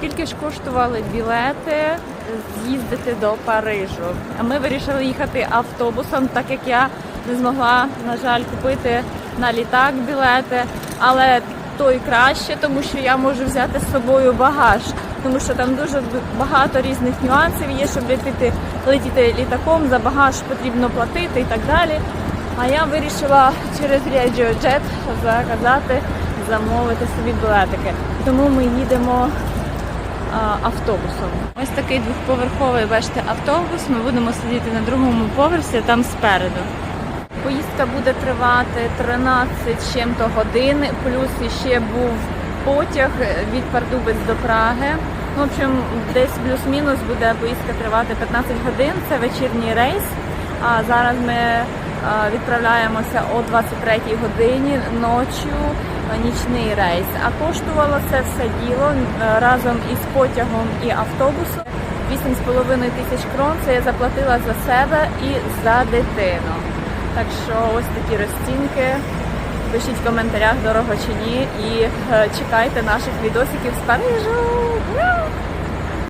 Скільки ж коштували білети з'їздити до Парижу? А Ми вирішили їхати автобусом, так як я не змогла, на жаль, купити на літак білети, але той краще, тому що я можу взяти з собою багаж, тому що там дуже багато різних нюансів є, щоб летіти, летіти літаком, за багаж потрібно платити і так далі. А я вирішила через RegioJet заказати, замовити собі білетики. Тому ми їдемо автобусом. Ось такий двохповерховий, бачите, автобус. Ми будемо сидіти на другому поверсі, там спереду. Поїздка буде тривати 13 з чим-то годин, плюс ще був потяг від Пардубець до Праги. В общем, десь плюс-мінус буде поїздка тривати 15 годин. Це вечірній рейс. А зараз ми відправляємося о 23 годині ночі нічний рейс. А коштувало це все діло разом із потягом і автобусом 8,5 тисяч крон. Це я заплатила за себе і за дитину. Так що ось такі розцінки. Пишіть в коментарях, дорого чи ні, і е, чекайте наших відосиків з Парижу.